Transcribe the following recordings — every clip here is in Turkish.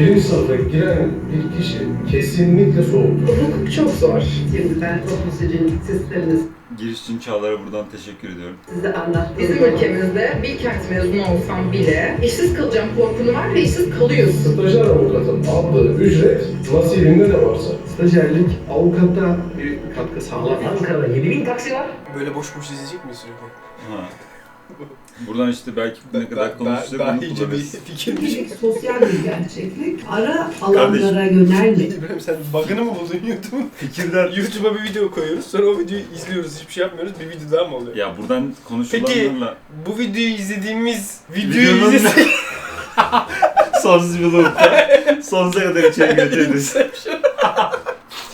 birinci sınıfa giren bir kişi kesinlikle soğuktur. Hukuk çok zor. Şimdi ben toplu sicil sistemini Giriş için Çağlar'a buradan teşekkür ediyorum. size anlattım. Bizim ülkemizde Bilkent mezunu olsam bile işsiz kalacağım korkunu var ve işsiz kalıyorsun. Stajyer avukatın aldığı ücret nasibinde ne varsa. Stajyerlik avukatta bir katkı sağlamıyor. Ankara'da 7000 taksi var. Böyle boş boş izleyecek miyiz sürekli? Ha. Buradan işte belki ne kadar konuşacak daha onu iyice bir fikirmiş. sosyal bir gerçeklik. Ara alanlara yönelme. İbrahim sen bug'ını mı buldun YouTube'un? Fikirler... YouTube'a bir video koyuyoruz sonra o videoyu izliyoruz hiçbir şey yapmıyoruz bir video daha mı oluyor? Ya buradan konuşulanlarla Bu videoyu izlediğimiz videoyu Videonun- izlesek sonsuz bir loop'ta sonsuza kadar içeri götürürüz.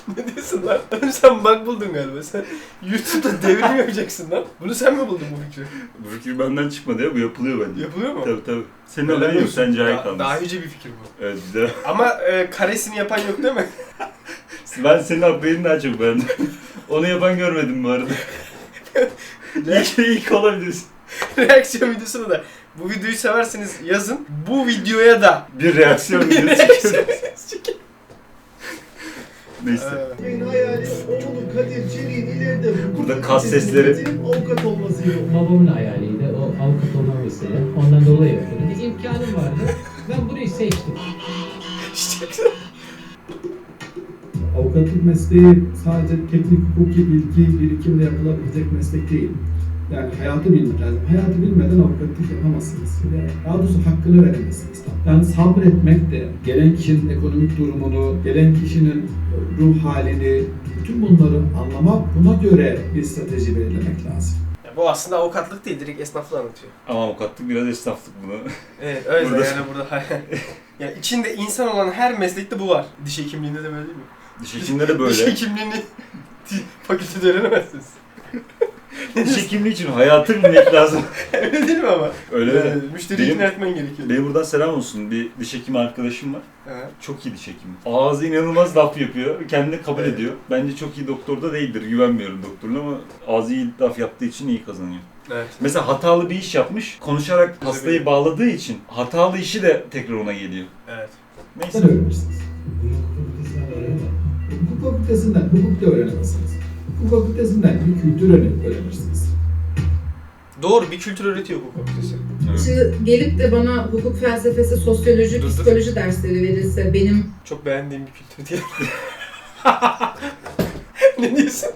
ne diyorsun lan? Oğlum sen bug buldun galiba sen YouTube'da devrim yapacaksın lan. Bunu sen mi buldun bu fikri? Bu fikir benden çıkmadı ya bu yapılıyor bence. Yapılıyor mu? Tabii tabii. Senin haberin yok sen cahil Daha, kalmışsın. daha yüce bir fikir bu. Evet güzel. Ama e, karesini yapan yok değil mi? Ben senin haberini daha çok beğendim. Onu yapan görmedim bu arada. ilk, ilk olabilirsin. Reaksiyon videosunu da bu videoyu severseniz yazın. Bu videoya da Bir reaksiyon videosu. Neyse. Benim hayalim oğlum Kadir Çelik'in ileride hukuk Burada kas sesleri. avukat olmasıydı. Babamın hayaliydi. O avukat olma mesele. Ondan dolayı yapıyordu. Bir imkanım vardı. Ben burayı seçtim. Avukatlık mesleği sadece teknik hukuki bilgi birikimle yapılabilecek meslek değil. Yani hayatı bilmek lazım. Hayatı bilmeden avukatlık yapamazsınız. Ve daha doğrusu hakkını veremezsiniz. Yani sabretmek de gelen kişinin ekonomik durumunu, gelen kişinin ruh halini, bütün bunları anlamak, buna göre bir strateji belirlemek lazım. ya bu aslında avukatlık değil direkt esnaflığı anlatıyor. Ama avukatlık biraz esnaflık bunu. Evet öyle Burada- yani burada. yani içinde insan olan her meslekte bu var. Diş hekimliğinde de böyle değil mi? Diş hekimleri Diş böyle. hekimliğini fakültede öğrenemezsiniz. Diş hekimliği için hayatı bilmek lazım. öyle değil mi ama? Öyle öyle. Yani müşteriyi Benim- ikna etmen gerekiyor. Benim buradan selam olsun. Bir diş hekimi arkadaşım var. Ha. Çok iyi diş hekimi. Ağzı inanılmaz laf yapıyor. Kendini kabul Evet. ediyor. Bence çok iyi doktor da değildir. Güvenmiyorum doktoruna ama ağzı iyi laf yaptığı için iyi kazanıyor. Evet. Mesela hatalı bir iş yapmış. Konuşarak hastayı bağladığı için hatalı işi de tekrar ona geliyor. Evet. Neyse. Öğrenirsiniz. Hukuk fakültesinden hukuk da öğrenemezsiniz. Hukuk fakültesinden bir kültür öğren- öğrenirsiniz. Doğru bir kültür öğretiyor hukuk fakültesi. Şimdi gelip de bana hukuk felsefesi, sosyoloji, Dur, dur. psikoloji dersleri verirse benim Çok beğendiğim bir kültür diye. ne diyorsun?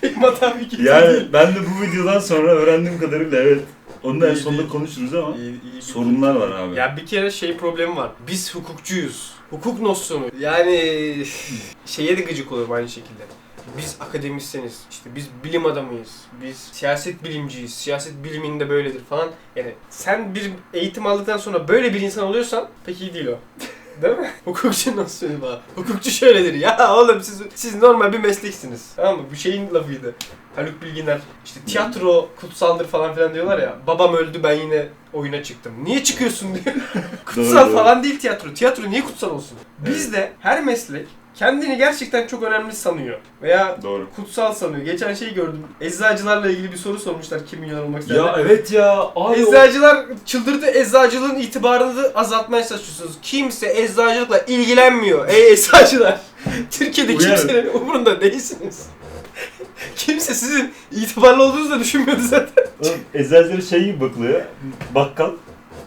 Pek matan bir kültür Yani değil. ben de bu videodan sonra öğrendiğim kadarıyla evet. Onu da en İyi, sonunda iyi. konuşuruz ama İyi, iyi bir- sorunlar var abi. Ya bir kere şey problemi var. Biz hukukçuyuz. Hukuk nosyonu. Yani şeye de gıcık olurum aynı şekilde. Biz akademisyeniz, işte biz bilim adamıyız, biz siyaset bilimciyiz, siyaset biliminde böyledir falan. Yani sen bir eğitim aldıktan sonra böyle bir insan oluyorsan pek iyi değil o. Değil mi? Hukukçu nasıl söyleyeyim bana? Hukukçu şöyledir. Ya oğlum siz, siz normal bir mesleksiniz. Tamam mı? Bu şeyin lafıydı. Haluk Bilginer işte tiyatro kutsaldır falan filan diyorlar ya. Babam öldü ben yine oyuna çıktım. Niye çıkıyorsun diyor. kutsal doğru. falan değil tiyatro. Tiyatro niye kutsal olsun? Bizde her meslek kendini gerçekten çok önemli sanıyor. Veya Doğru. kutsal sanıyor. Geçen şey gördüm. Eczacılarla ilgili bir soru sormuşlar kim milyoner olmak ister. Ya evet ya. Abi Eczacılar çıldırdı. Eczacılığın itibarını azaltmaya çalışıyorsunuz. Kimse eczacılıkla ilgilenmiyor. Ey eczacılar. Türkiye'de kimsenin umurunda değilsiniz. Kimse sizin itibarlı olduğunuzu da düşünmüyordu zaten. Oğlum, Eczacıları şey gibi bakılıyor. Bakkal.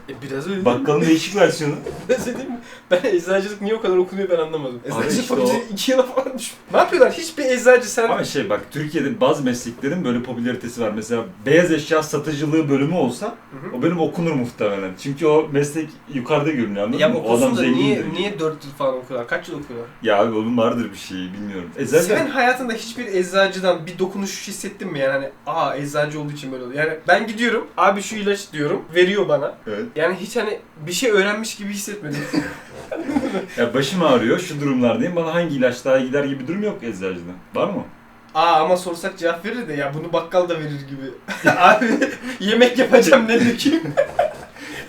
E biraz öyle değil mi? Bakkalın değişik versiyonu. Biraz öyle değil mi? Ben eczacılık niye o kadar okunuyor ben anlamadım. Eczacılık işte fakültesi 2 yıla falan düşmüş. Ne yapıyorlar? Hiçbir eczacı sen... Ama şey bak Türkiye'de bazı mesleklerin böyle popülaritesi var. Mesela beyaz eşya satıcılığı bölümü olsa Hı hı. o bölüm okunur muhtemelen. Çünkü o meslek yukarıda görünüyor anladın Ya mı? O okusun adam da niye, zengindir. niye 4 yıl falan okuyorlar? Kaç yıl okuyorlar? Ya abi onun vardır bir şey bilmiyorum. Eczacı Sen hayatında hiçbir eczacıdan bir dokunuş hissettin mi yani hani aa eczacı olduğu için böyle oluyor. Yani ben gidiyorum abi şu ilaç diyorum veriyor bana. Evet. Yani hiç hani bir şey öğrenmiş gibi hissetmedim. Ya başım ağrıyor şu durumlardayım bana hangi ilaç daha gider gibi bir durum yok eczacıda. Var mı? aa ama sorsak cevap verir de ya bunu bakkal da verir gibi. abi yemek yapacağım ne dökeyim?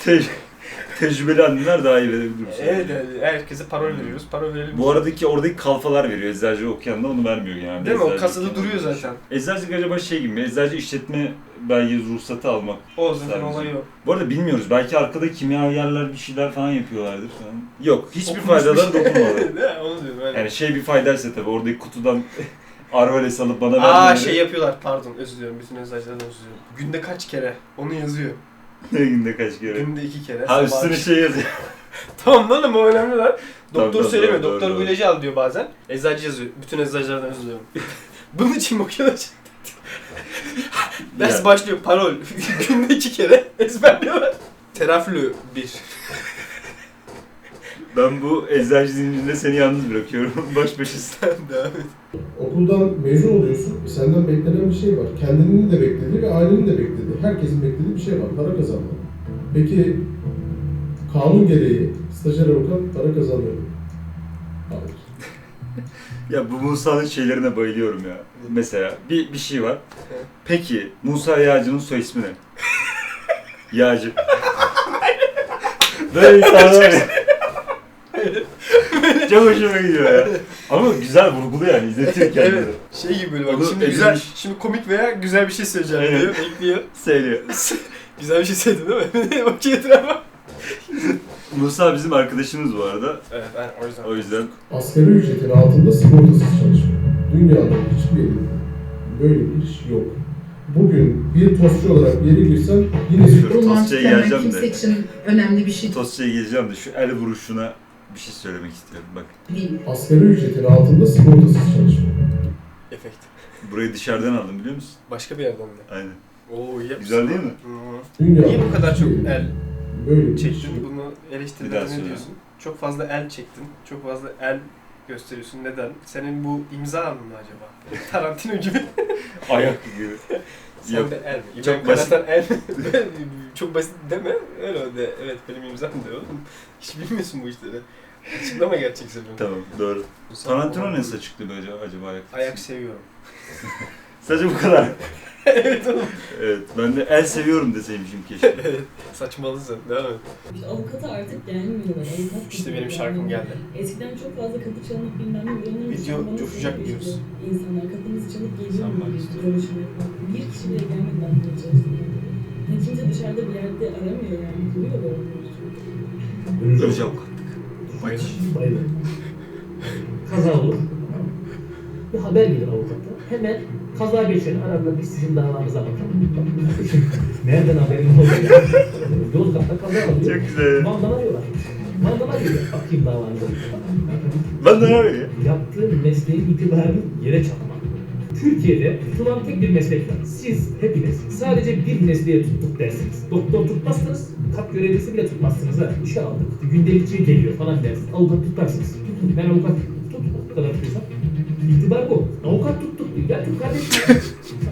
Te- tecrübeli anneler daha iyi verebilir. bu evet evet herkese parol veriyoruz. Parol verelim. Bu aradaki oradaki kalfalar veriyor. Eczacı okuyan da onu vermiyor yani. Değil mi? O kasada duruyor zaten. Eczacılık acaba şey gibi mi? Eczacı işletme belge ruhsatı almak. O zaten Sadece. olayı o. Bu arada bilmiyoruz. Belki arkada kimyagerler bir şeyler falan yapıyorlardır falan. Yok. Hiçbir Okumuş bir faydaları şey. dokunmadı. Onu diyorum. aynen. Yani şey bir faydaysa tabii oradaki kutudan arvales alıp bana Aa vermeleri- şey yapıyorlar pardon özür diliyorum bütün eczacılardan özür diliyorum. Günde kaç kere? Onu yazıyor. Günde kaç kere? Günde iki kere. Ha sabah üstüne akşam. şey yazıyor. Tamam lan ama o önemli lan. Doktor Tamam, söylemiyor. tamam, Doktor bu ilacı al diyor bazen. Eczacı yazıyor. Bütün eczacılardan özür diliyorum. Bunun için bakıyorlar. Ders Ya. başlıyor. Parol. Günde iki kere ezberliyorlar. Teraflü bir. Ben bu eczacı zincirinde seni yalnız bırakıyorum. Baş başasın. Devam et. Okuldan mezun oluyorsun. Senden beklenen bir şey var. Kendinin de beklediği ve ailenin de beklediği. Herkesin beklediği bir şey var. Para kazanmak. Peki kanun gereği stajyer avukat para mu? Hayır. Ya bu Musa'nın şeylerine bayılıyorum ya. Mesela bir, bir şey var. Peki Musa Yağcı'nın soy ismi ne? Yağcı. Böyle insanlar. Çok hoşuma gidiyor ya. Ama güzel vurgulu yani izletiyor kendini. evet. Şey gibi böyle bak. Onu Şimdi edilmiş- güzel, şimdi komik veya güzel bir şey söyleyeceğim Aynen. diyor. Bekliyor. Söylüyor. güzel bir şey söyledim değil mi? Bakıyor etrafa. Musa bizim arkadaşımız bu arada. Evet ben o yüzden. O yüzden Asgari ücretin altında sigortasız çalışıyor. Dünyada hiçbir yerinde böyle bir iş yok. Bugün bir tostçu olarak yere girsen yine sigorta. Bu Tostçuya geleceğim kimse de. için önemli bir şey Tosça'ya geleceğim de şu el vuruşuna bir şey söylemek istiyorum bak. Asgari ücretin altında sigortasız çalışıyor. Efekt. Burayı dışarıdan aldım biliyor musun? Başka bir yerden de. Aynen. Oo iyi yapmışsın. Güzel değil mi? Hı. Niye bu kadar çok el böyle bir iş çektin? yok. Bunu Bir daha ne diyorsun? Çok fazla el çektin. Çok fazla el gösteriyorsun. Neden? Senin bu imza mı acaba? Tarantino gibi. Ayak gibi. Sen Yok. de el mi? Çok İbrahim basit. Mi? Çok basit deme. Öyle o de. Evet benim imzam de oğlum. Hiç bilmiyorsun bu işleri. Açıklama gerçek seviyorum. Tamam doğru. Tarantino ne açıkladı acaba, acaba ayak? Ayak seviyorum. Sadece bu kadar. evet oğlum. Evet ben de el seviyorum deseymişim keşke. Saçmalısın. Devam et. İşte avukata artık gelmiyorlar. Avukat İşte benim şarkım geldi. Eskiden çok fazla kapı çalınıp bilmem ne uyanırmış. Video coşacak diyoruz. İnsanlar kapınızı çalıp geliyor Sen mu? Bir kişi bile gelmedi ben çalıştım. Yani kimse dışarıda bir yerde aramıyor yani. Kuruyorlar onu. Öz avukat. Bayılır. Bayılır. Kaza olur. Bir haber gelir avukata. Hemen kaza geçiyor. Ararlar biz sizin davanıza bakalım. Nereden haberin oldu? Yozgat'ta kaza oluyor. Çok güzel. Van'dan arıyorlar. Van'dan arıyorlar. Bakayım davanıza. Ne yapayım? Yaptığın mesleğin itibarını yere çakmak. Türkiye'de tutulan tek bir meslek var. Siz hepiniz sadece bir mesleğe tuttuk dersiniz. Doktor tutmazsınız, kat görevlisi bile tutmazsınız ha. İşe aldık, gündelikçi geliyor falan dersiniz. Avukat tutarsınız. Ben avukat tut, o kadar tutuyorsam. İtibar bu. Avukat tuttuk diyor. Ya tut kardeşim.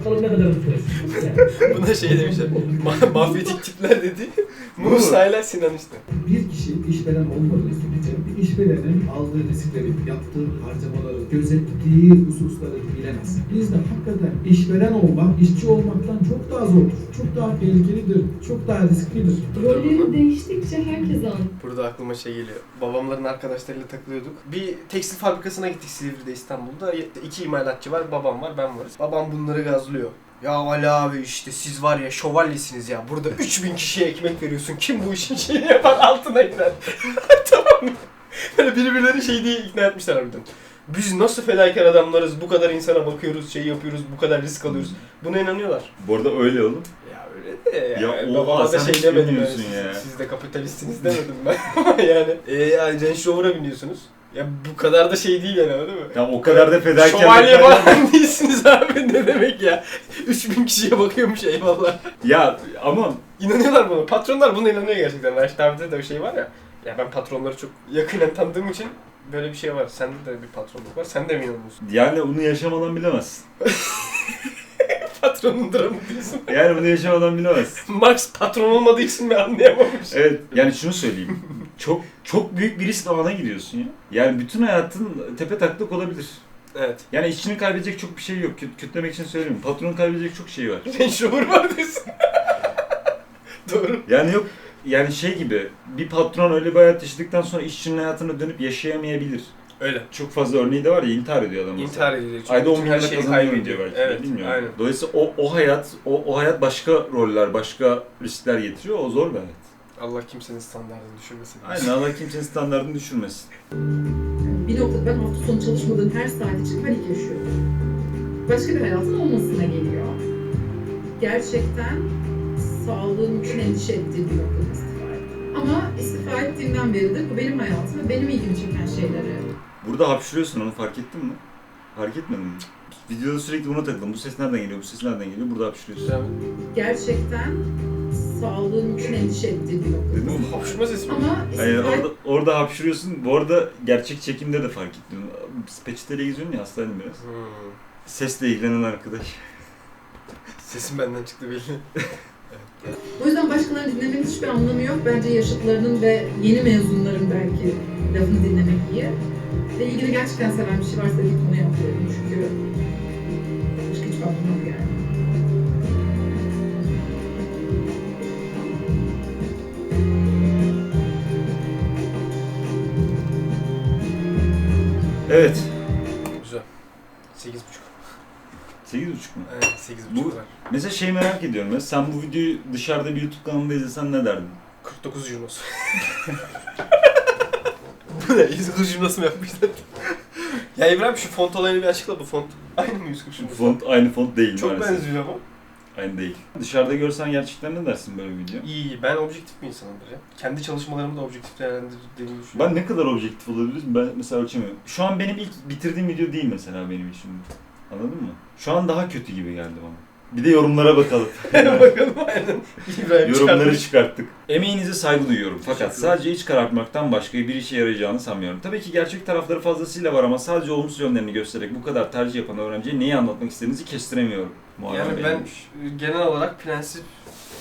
Bakalım ne kadar tutuyorsun. Yani. Buna şey demişler. Ma- mafyatik tipler dedi. Musa ile Sinan işte. Bir kişi işveren olmadığı sürece bir işverenin aldığı riskleri, yaptığı harcamaları, gözettiği hususları bilemez. Bizde hakikaten işveren olmak, işçi olmaktan çok daha zordur. Çok daha tehlikelidir, çok daha risklidir. Rolleri değiştikçe herkes anlıyor. Burada aklıma şey geliyor. Babamların arkadaşlarıyla takılıyorduk. Bir tekstil fabrikasına gittik Silivri'de İstanbul'da. İki imalatçı var, babam var, ben varız. Babam bunları gazlıyor. Ya Ali abi işte siz var ya şövalyesiniz ya. Burada 3000 kişiye ekmek veriyorsun. Kim bu işin şeyini yapar altına iner. tamam mı? Böyle birbirleri şey diye ikna etmişler harbiden. Biz nasıl fedakar adamlarız, bu kadar insana bakıyoruz, şey yapıyoruz, bu kadar risk alıyoruz. Buna inanıyorlar. Bu arada öyle oğlum. Ya öyle de Ya yani oha, da sen şey hiç demedim yani. ya. Siz, siz de kapitalistsiniz demedim ben. Yani e, ya Range Rover'a biniyorsunuz. Ya bu kadar da şey değil yani değil mi? Ya o kadar da fedakar. Şövalye falan değilsiniz abi ne demek ya. 3000 kişiye bakıyormuş eyvallah. Ya ama İnanıyorlar buna. Patronlar buna inanıyor gerçekten. Raşit abide de o şey var ya. Ya ben patronları çok yakinen tanıdığım için böyle bir şey var. Sende de bir patronluk var. Sen de mi inanıyorsun? yani onu yaşamadan bilemezsin. Patronun dramı diyorsun. Yani bunu yaşamadan bilemezsin. Max patron olmadığı için mi anlayamamış? Evet yani şunu söyleyeyim. Çok çok büyük bir risk alana gidiyorsun ya. Yani bütün hayatın tepe taklak olabilir. Evet. Yani işçinin kaybedecek çok bir şey yok. Kötü, kötülemek için söylemiyorum. Patronun kaybedecek çok şey var. Range Rover var diyorsun. Doğru. Yani yok yani şey gibi bir patron öyle bir hayat yaşadıktan sonra işçinin hayatına dönüp yaşayamayabilir. Öyle. Çok fazla örneği de var ya intihar ediyor adam mesela. İntihar ediyor. Çünkü Ayda 10 bütün milyon her şeyi kazanıyorum diyor belki. Evet, bilmiyorum. aynen. Dolayısıyla o, o hayat o, o hayat başka roller, başka riskler getiriyor. O zor bir hayat. Allah kimsenin standartını düşürmesin. Aynen Allah kimsenin standartını düşürmesin. Bir noktada ben hafta sonu çalışmadığım her saat için panik yaşıyorum. Başka bir hayatın olmasına geliyor. Gerçekten sağlığım için endişe ettiğim bir noktada istifa ettim. Ama istifa ettiğimden beridir bu benim hayatım ve benim ilgimi çeken şeyleri Burada hapşırıyorsun onu fark ettin mi? Fark etmedin mi? Videoda sürekli buna takıldım. Bu ses nereden geliyor? Bu ses nereden geliyor? Burada hapşırıyorsun. Gerçekten sağlığım için endişe. Dedin mi? Hapşırma sesi mi? Ama Hayır, istifa orada, orada hapşırıyorsun. Bu arada gerçek çekimde de fark ettim. Peçeteyle geziyorsun ya hastaydım biraz. Hmm. Sesle ilgilenen arkadaş. Sesim benden çıktı belli. O yüzden başkalarını dinlemenin hiçbir anlamı yok. Bence yaşıtlarının ve yeni mezunların belki lafını dinlemek iyi. Ve ilgini gerçekten seven bir şey varsa bir konu yapıyorum çünkü başka hiçbir anlamı yok yani. Evet. Güzel. 8.5. 8.5 mu? Evet 8.5 Bu-. Mesela şey merak ediyorum. ya, Sen bu videoyu dışarıda bir YouTube kanalında izlesen ne derdin? 49 Junos. Bu ne? 140 Junos mu yapmışlar? ya İbrahim şu font olayını bir açıkla bu font. Aynı mı 140 Junos? Font aynı font değil Çok maalesef. benziyor ama. Aynı değil. Dışarıda görsen gerçekten ne dersin böyle bir video? İyi iyi. Ben objektif bir insanımdır ya. Kendi çalışmalarımı da objektif değerlendirdiğimi düşünüyorum. Ben ne kadar objektif olabiliriz ben mesela ölçemiyorum. Şu an benim ilk bitirdiğim video değil mesela benim için. Anladın mı? Şu an daha kötü gibi geldi bana. Bir de yorumlara bakalım. Bakalım aynen. İbrahim Yorumları çıkartmış. çıkarttık. Emeğinize saygı duyuyorum fakat sadece iç karartmaktan başka bir işe yarayacağını sanmıyorum. Tabii ki gerçek tarafları fazlasıyla var ama sadece olumsuz yönlerini göstererek bu kadar tercih yapan öğrenciye neyi anlatmak istediğinizi kestiremiyorum. Muharrem Yani ben demiş. genel olarak prensip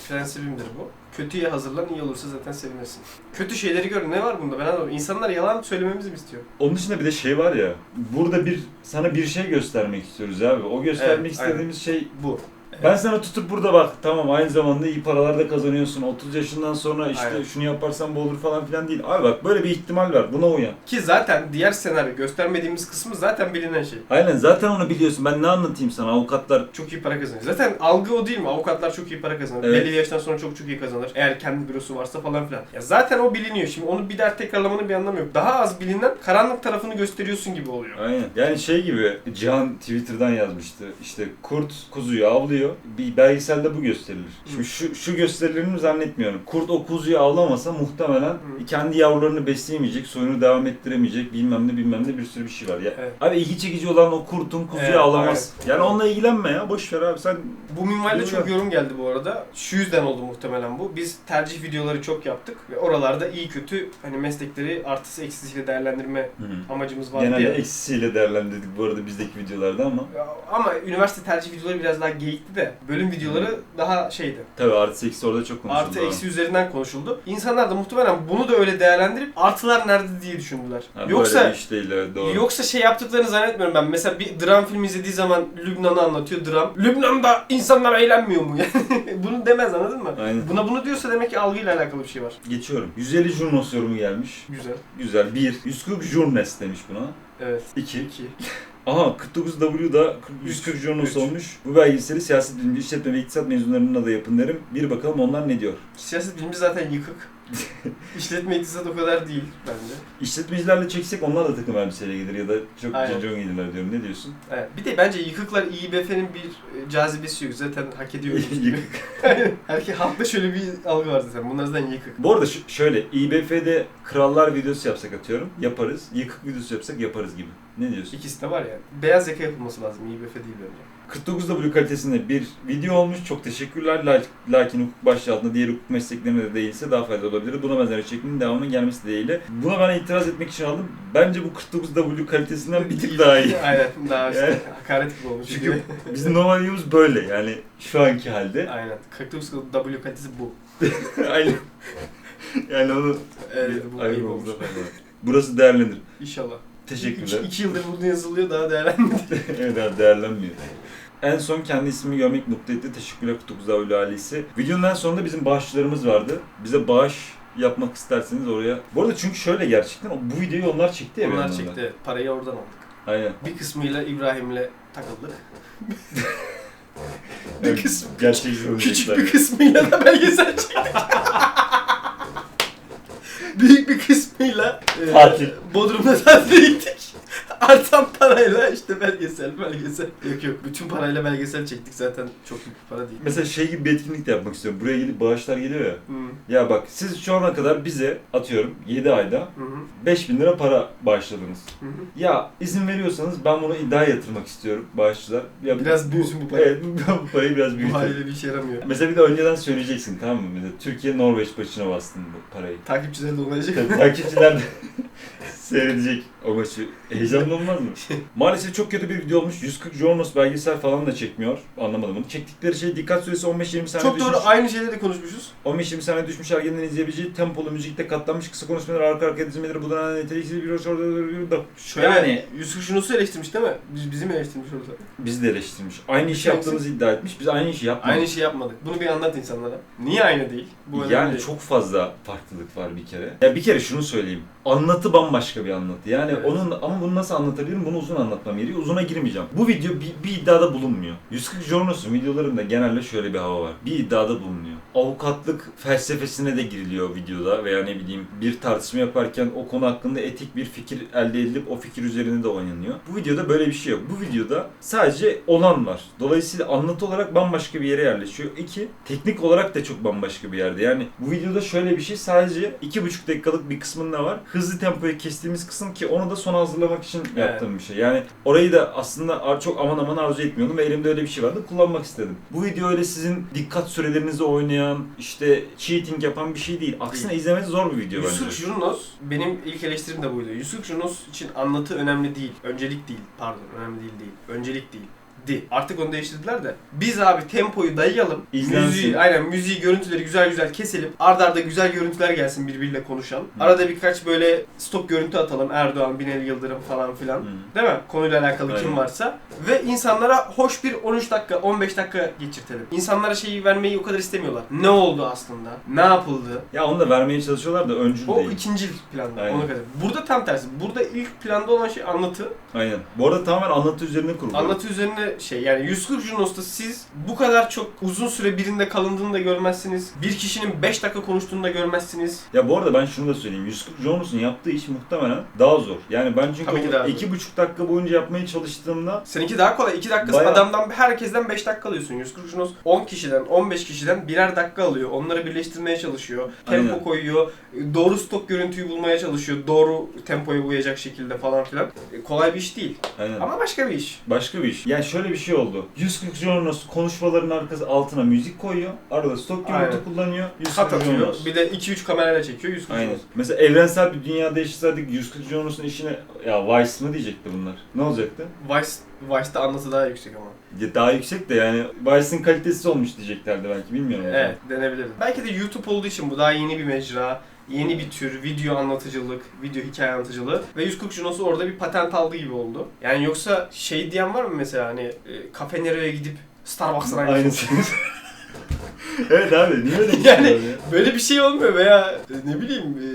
prensibimdir bu. Kötüye hazırlan, iyi olursa zaten sevinirsin. Kötü şeyleri gör. Ne var bunda? Ben anlamadım. İnsanlar yalan söylememizi mi istiyor? Onun dışında bir de şey var ya, burada bir sana bir şey göstermek istiyoruz abi. O göstermek Evet, aynen. istediğimiz şey Bu. Ben sana tutup burada bak tamam aynı zamanda iyi paralar da kazanıyorsun. 30 yaşından sonra işte Aynen. şunu yaparsan bu olur falan filan değil. Abi bak böyle bir ihtimal var. Buna uyan. Ki zaten diğer senaryo göstermediğimiz kısmı zaten bilinen şey. Aynen zaten onu biliyorsun. Ben ne anlatayım sana? Avukatlar Çok iyi para kazanıyor. Zaten algı o değil mi? Avukatlar çok iyi para kazanır. Evet. Belli bir yaştan sonra çok çok iyi kazanır. Eğer kendi bürosu varsa falan filan. Ya zaten o biliniyor. Şimdi onu bir daha tekrarlamanın bir anlamı yok. Daha az bilinen karanlık tarafını gösteriyorsun gibi oluyor. Aynen. Yani şey gibi Cihan Twitter'dan yazmıştı. İşte kurt kuzuyu avlıyor. Bir belgeselde bu gösterilir. Şimdi şu, şu gösterilerini zannetmiyorum. Kurt o kuzuyu avlamasa muhtemelen Hı. kendi yavrularını besleyemeyecek, soyunu devam ettiremeyecek bilmem ne bilmem ne bir sürü bir şey var. Ya, Evet. Abi ilgi çekici olan o kurtun kuzuyu Evet, avlaması. Yani onunla ilgilenme ya. Boş ver abi sen Bu minvalde çok yorum geldi bu arada. Şu yüzden oldu muhtemelen bu. Biz tercih videoları çok yaptık ve oralarda iyi kötü hani meslekleri artısı eksisiyle değerlendirme amacımız vardı Genelde ya. eksisiyle değerlendirdik bu arada bizdeki videolarda ama. Ya Ama üniversite tercih videoları biraz daha geyikti de bölüm videoları daha şeydi. Tabii artı eksi orada çok konuşuldu. Artı eksi üzerinden konuşuldu. İnsanlar da muhtemelen bunu da öyle değerlendirip artılar nerede diye düşündüler. Ha, böyle Yoksa bir iş değil evet, doğru. Yoksa şey yaptıklarını zannetmiyorum ben. Mesela bir dram film izlediği zaman Lübnan'ı anlatıyor dram. Lübnan'da insanlar eğlenmiyor mu? Yani bunu demez anladın mı? Aynen. Buna bunu diyorsa demek ki algıyla alakalı bir şey var. Geçiyorum. 150 Jurnos yorumu gelmiş. Güzel. Güzel. 1. 140 Jurnes demiş buna. Evet. 2. İki. Aha 49W'da 140 Jurnos Üç. olmuş. Bu belgeseli siyaset bilimi, işletme ve iktisat mezunlarına da yapın derim. Bir bakalım onlar ne diyor. Siyaset bilimci zaten yıkık. İşletme iktisat o kadar değil bence. İşletmecilerle çeksek onlar da takım elbiseyle gelir ya da çok Aynen. cacon gelirler diyorum. Ne diyorsun? Evet. Bir de bence yıkıklar İİBF'nin bir e, cazibesi yok. Zaten hak ediyor. Yıkık. Herkes halkta şöyle bir algı var zaten. Bunlar zaten yıkık. Bu arada ş- şöyle İBF'de krallar videosu yapsak atıyorum. Yaparız. Yıkık videosu yapsak yaparız gibi. Ne diyorsun? İkisi de var yani. Beyaz yaka yapılması lazım. İİBF değil bence. 49W kalitesinde bir video olmuş. Çok teşekkürler. La- Lakin hukuk başlığı altında diğer hukuk mesleklerine de değilse daha faydalı olabilir. Buna benzer şeklinin devamının gelmesi dileğiyle. Buna ben itiraz etmek için aldım. Bence bu 49W kalitesinden bir tık daha iyi. Aynen. Daha işte Yani- hakaret gibi olmuş. Çünkü bizim normal videomuz böyle yani şu anki halde. Aynen. 49 W kalitesi bu. Aynen. yani onu Evet, bu Ayıp olmuş. Burası değerlendir. İnşallah. Teşekkürler. İki, iki yıldır burada yazılıyor daha değerlenmedi. evet abi değerlenmiyor. En son kendi ismimi görmek mutlu etti. Teşekkürler 49 Avlu ailesi. Videonun en sonunda bizim bağışçılarımız vardı. Bize bağış yapmak isterseniz oraya. Bu arada çünkü şöyle gerçekten bu videoyu onlar çekti ya. Onlar çekti. Parayı oradan aldık. Aynen. Bir kısmıyla İbrahim'le takıldık. bir kısmı Gerçek Küçük bir kısmıyla da belgesel çektik. Büyük bir kısmıyla e, Tatil. Bodrum'da tatil gittik. Artan parayla işte belgesel, belgesel. Yok yok, bütün parayla belgesel çektik zaten çok büyük bir para değil. Mesela şey gibi bir etkinlik de yapmak istiyorum. Buraya gelip bağışlar geliyor ya. Hı, Ya bak siz şu ana kadar bize atıyorum 7 ayda hı hı, 5000 lira para bağışladınız. hı hı. Ya izin veriyorsanız ben bunu iddiaya yatırmak istiyorum bağışçılar. Ya Biraz büyüsün bu para. Evet bu parayı biraz Bu büyütün. haliyle bir işe yaramıyor. Mesela bir de önceden söyleyeceksin tamam mı? Mesela Türkiye Norveç maçına bastın bu parayı. Takipçiler de olacak. Takipçiler de seyredecek o maçı. Heyecanlı olmaz mı? Maalesef çok kötü bir video olmuş. 140 Jonas belgesel falan da çekmiyor. Anlamadım bunu. Çektikleri şey dikkat süresi 15-20 saniye Çok düşmüş. doğru aynı şeyleri konuşmuşuz. 15-20 saniye düşmüş ergenlerin izleyebileceği tempolu müzikte katlanmış kısa konuşmalar arka arkaya dizmeleri bu da niteliksiz bir orada da. Şöyle Yani Yusuf Şunus'u eleştirmiş değil mi? Biz, bizi mi eleştirmiş orada? bizi de eleştirmiş. Aynı işi yaptığımızı iddia etmiş. Biz aynı işi yapmadık. Aynı şeyi yapmadık. Bunu bir anlat insanlara. Niye aynı değil? Bu yani değil. çok fazla farklılık var bir kere. Ya bir kere şunu söyleyeyim. Anlatı bambaşka bir anlatı. Yani Evet. onun ama bunu nasıl anlatabilirim? Bunu uzun anlatmam gerekiyor. Uzuna girmeyeceğim. Bu video bir, bir iddiada bulunmuyor. 140 Jornos'un videolarında genelde şöyle bir hava var. Bir iddiada bulunuyor. Avukatlık felsefesine de giriliyor videoda veya ne bileyim bir tartışma yaparken o konu hakkında etik bir fikir elde edilip o fikir üzerine de oynanıyor. Bu videoda böyle bir şey yok. Bu videoda sadece olan var. Dolayısıyla anlatı olarak bambaşka bir yere yerleşiyor. İki, teknik olarak da çok bambaşka bir yerde. Yani bu videoda şöyle bir şey sadece iki buçuk dakikalık bir kısmında var. Hızlı tempoyu kestiğimiz kısım ki onu da sona hazırlamak için yaptığım bir şey. Yani orayı da aslında ar- çok aman aman arzu etmiyordum ve elimde öyle bir şey vardı. Kullanmak istedim. Bu video öyle sizin dikkat sürelerinizi oynayan, işte cheating yapan bir şey değil. Aksine izlemesi zor bir video Yusuf bence. Junos, benim ilk eleştirim de buydu. Yusuf Junos için anlatı önemli değil. Öncelik değil. Pardon, önemli değil değil. Öncelik değil. Di. Artık onu değiştirdiler de. Biz abi tempoyu dayayalım. İzlensin. Müziği, aynen müziği, görüntüleri güzel güzel keselim. Arda arda güzel görüntüler gelsin birbiriyle konuşan. Arada birkaç böyle stok görüntü atalım. Erdoğan, Binali Yıldırım falan filan. Hı. Değil mi? Konuyla alakalı kim Aynen. varsa. Ve insanlara hoş bir 13 dakika, 15 dakika geçirtelim. İnsanlara şeyi vermeyi o kadar istemiyorlar. Ne oldu aslında? Ne yapıldı? Ya onu da vermeye çalışıyorlar da öncül O değil. ikinci planda Aynen. ona kadar. Burada tam tersi. Burada ilk planda olan şey anlatı. Aynen. Bu arada tamamen anlatı üzerine kurulu. Anlatı üzerine şey yani 140 Junos'ta siz bu kadar çok uzun süre birinde kalındığını da görmezsiniz. Bir kişinin 5 dakika konuştuğunu da görmezsiniz. Ya bu arada ben şunu da söyleyeyim. 140 Jones'un yaptığı iş muhtemelen daha zor. Yani ben çünkü Tabii ki o daha zor. iki buçuk dakika boyunca yapmaya çalıştığımda Seninki daha kolay. 2 dakikası Bayağı- adamdan herkesten 5 dakika alıyorsun. 140 Junos 10 kişiden 15 kişiden birer dakika alıyor. Onları birleştirmeye çalışıyor. Tempo Aynen. koyuyor. Doğru stok görüntüyü bulmaya çalışıyor. Doğru tempoya uyacak şekilde falan filan. E, Kolay bir iş değil. aynen. Ama başka bir iş. Başka bir iş. Yani şöyle bir şey oldu. 140 Jonas konuşmaların arkası altına müzik koyuyor. Arada stok görüntü Aynen. kullanıyor. 140 Kat atıyor. Jonas. Bir de 2-3 kamerayla çekiyor. 140 Aynen. Junos. Mesela evrensel bir dünyada yaşasaydık 140 Jonas'ın işine ya Vice mı diyecekti bunlar? Ne olacaktı? Vice, Vice'da anlatı daha yüksek ama. Ya daha yüksek de yani Vice'ın kalitesi olmuş diyeceklerdi belki bilmiyorum. Evet, denebilirdi. Belki de YouTube olduğu için bu daha yeni bir mecra. Yeni bir tür video anlatıcılık, video hikaye anlatıcılığı ve 140 Junos'u orada bir patent aldığı gibi oldu. Yani yoksa şey diyen var mı mesela hani e, Cafe Nero'ya gidip Starbucks'ın aynısını. Aynısı. evet abi niye öyle Yani- ya? Böyle bir şey olmuyor veya e, ne bileyim e,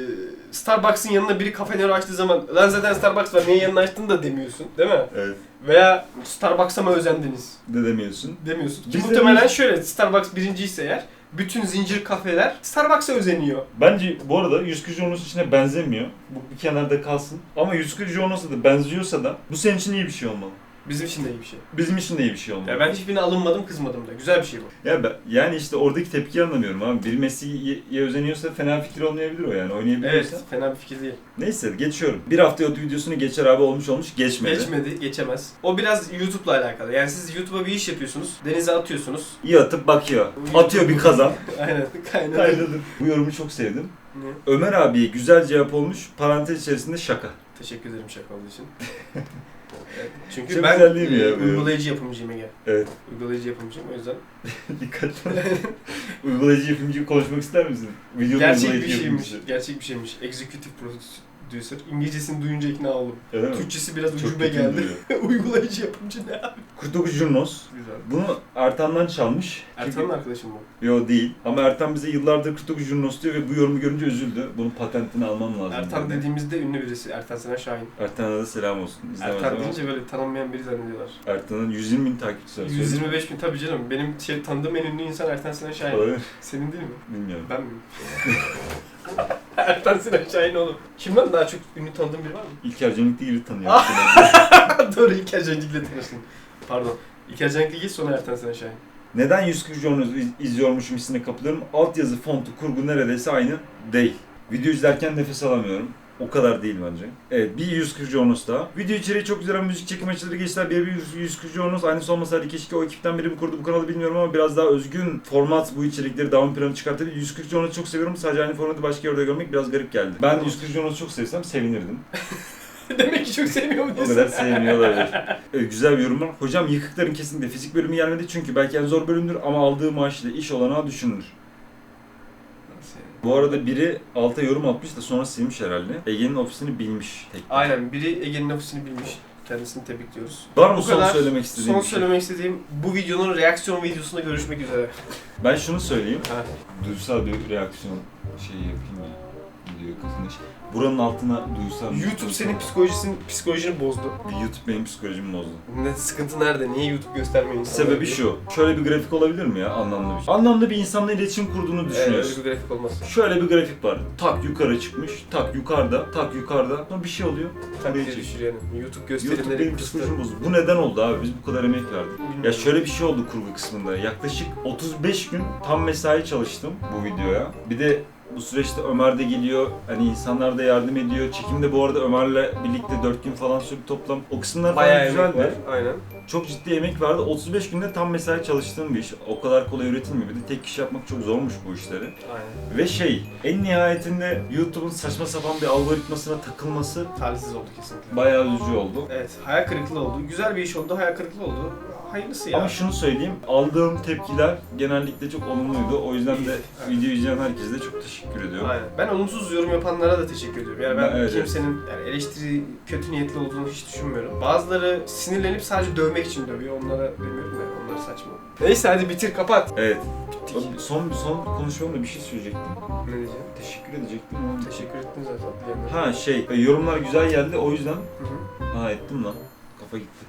Starbucks'ın yanına biri Cafe Nero açtığı zaman lan zaten Starbucks var niye yanına açtın da demiyorsun değil mi? Evet. Veya Starbucks'a mı özendiniz Ne demiyorsun? demiyorsun. Ki Biz de muhtemelen demiş- şöyle Starbucks birinciyse eğer bütün zincir kafeler Starbucks'a özeniyor. Bence bu arada 140 Jonas içine benzemiyor. Bu bir kenarda kalsın. Ama 140 Jonas'a da benziyorsa da bu senin için iyi bir şey olmalı. Bizim için de iyi bir şey. Bizim için de iyi bir şey olmalı. Ya ben hiçbirine alınmadım, kızmadım da. Güzel bir şey bu. Ya ben, yani işte oradaki tepkiyi anlamıyorum abi. Bir Messi'ye özeniyorsa fena fikir olmayabilir o yani. Oynayabiliyorsa. Evet, fena bir fikir değil. Neyse geçiyorum. Bir hafta videosunu geçer abi olmuş olmuş geçmedi. Geçmedi, geçemez. O biraz YouTube'la alakalı. Yani siz YouTube'a bir iş yapıyorsunuz, denize atıyorsunuz. İyi atıp bakıyor. Atıyor bir kazan. Aynen, kaynadı. Kaynadı. Bu yorumu çok sevdim. Ne? Ömer abiye güzel cevap olmuş. Parantez içerisinde şaka. Teşekkür ederim şaka olduğu için. Çünkü Çok ben güzel ya uygulayıcı yapımcıyım Ege. Evet. Uygulayıcı yapımcıyım o yüzden. Dikkatli ol. Uygulayıcı yapımcı konuşmak ister misin? Videonun Gerçek bir şeymiş. yapımcısı. Gerçek bir şeymiş. Executive producer. İngilizcesini duyunca ikna oldum. Öyle mi? Türkçesi biraz Çok ucube kötü geldi. Uygulayıcı yapımcı ne abi? 49 Jurnos. Güzel. Bunu Ertan'dan çalmış. Ertan'ın arkadaşım bu. Yo değil. Ama Ertan bize yıllardır 49 Jurnos diyor ve bu yorumu görünce üzüldü. Bunun patentini almam lazım. Ertan dedi. dediğimizde ünlü birisi. Ertan Sena Şahin. Ertan'a da selam olsun. İzlemez Ertan ama deyince böyle tanınmayan biri zannediyorlar. Ertan'ın 120 bin takipçisi var. 125 bin tabii canım. Benim şey, tanıdığım en ünlü insan Ertan Sena Şahin. Olabilir. Senin değil mi? Bilmiyorum. Ben mi? Ertan Sinan Şahin oğlum. Kimden daha çok ünlü tanıdığın biri var mı? İlker Cenikli gibi tanıyor. Doğru İlker Cenk'le tanıştım. Pardon. İlker Cenk'le geç sonra Ertan Sinan Şahin. Neden 140 Jurnos iz- izliyormuşum hissine kapılıyorum? Altyazı, fontu, kurgu neredeyse aynı değil. Video izlerken nefes alamıyorum. O kadar değil bence. Evet bir 140 Jonas daha. Video içeriği çok güzel ama müzik çekim açıları geçtiler. Bir bir 140 Jonas aynısı olmasaydı keşke o ekipten biri mi kurdu bu kanalı bilmiyorum ama biraz daha özgün format bu içerikleri daha ön plana çıkartabilir. 140 Jonas'ı çok seviyorum. Sadece aynı formatı başka yerde görmek biraz garip geldi. Ben 140 Jonas'ı çok sevsem sevinirdim. Demek ki çok sevmiyor mu O diyorsun? kadar sevmiyor olabilir. Evet, güzel bir yorum var. Hocam yıkıkların kesinlikle fizik bölümü gelmedi çünkü belki en zor bölümdür ama aldığı maaşla iş olanağı düşünülür. Bu arada biri alta yorum atmış da sonra silmiş herhalde. Ege'nin ofisini bilmiş. Tek. Aynen biri Ege'nin ofisini bilmiş. Kendisini tebrikliyoruz. Var mı Bu son kadar. söylemek istediğin Son bir şey? söylemek istediğim bu videonun reaksiyon videosunda görüşmek üzere. Ben şunu söyleyeyim. Ha. Duygusal bir reaksiyon şeyi yapayım ya. Video kazanış. Buranın altına bir YouTube senin psikolojisini, psikolojini bozdu. YouTube benim psikolojimi bozdu. Ne sıkıntı nerede? Niye YouTube göstermiyor insanlara? Sebebi şu. Şöyle bir grafik olabilir mi ya? Anlamlı bir şey. Anlamlı bir insanla iletişim kurduğunu Evet, öyle düşünüyorsun. bir grafik olmaz. Şöyle bir grafik var. Tak yukarı çıkmış, tak yukarıda, tak yukarıda. Sonra bir şey oluyor. Tabii ki çekiyor. düşür yani. YouTube YouTube gösterimleri benim kıstı. psikolojimi bozdu. Bu neden oldu abi? Biz bu kadar emek verdik. Bilmiyorum. Ya şöyle bir şey oldu kurgu kısmında. Yaklaşık 35 gün tam mesai çalıştım bu videoya. Bir de bu süreçte Ömer de geliyor. Hani insanlar da yardım ediyor. Çekim de bu arada Ömer'le birlikte 4 gün falan sürdü toplam. O kısımlar falan Bayağı emek var. güzeldi. Aynen. Çok ciddi emek vardı. 35 günde tam mesai çalıştığım bir iş. O kadar kolay üretilmiyor. Bir de tek kişi yapmak çok zormuş bu işleri. Aynen. Ve şey, en nihayetinde YouTube'un saçma sapan bir algoritmasına takılması Talihsiz oldu kesinlikle. bayağı üzücü oldu. Evet, hayal kırıklığı oldu. Güzel bir iş oldu, hayal kırıklığı oldu. Hayırlısı ya. Ama şunu söyleyeyim, aldığım tepkiler genellikle çok olumluydu. O yüzden de Evet. video izleyen herkese de çok teşekkür ediyorum. Aynen. Ben olumsuz yorum yapanlara da teşekkür ediyorum. Yani ben, Ben- evet, kimsenin yani eleştiri kötü niyetli olduğunu hiç düşünmüyorum. Bazıları sinirlenip sadece dövmek için dövüyor. Onlara demiyorum ben. Onlar saçma. Neyse hadi bitir kapat. Evet. Bittik. Son son konuşmamda bir şey söyleyecektim. Ne diyeceğim? Teşekkür edecektim ama. Teşekkür ettin zaten. Ha şey, yorumlar güzel geldi o yüzden. Hı hı. Ha ettim lan. Kafa gitti.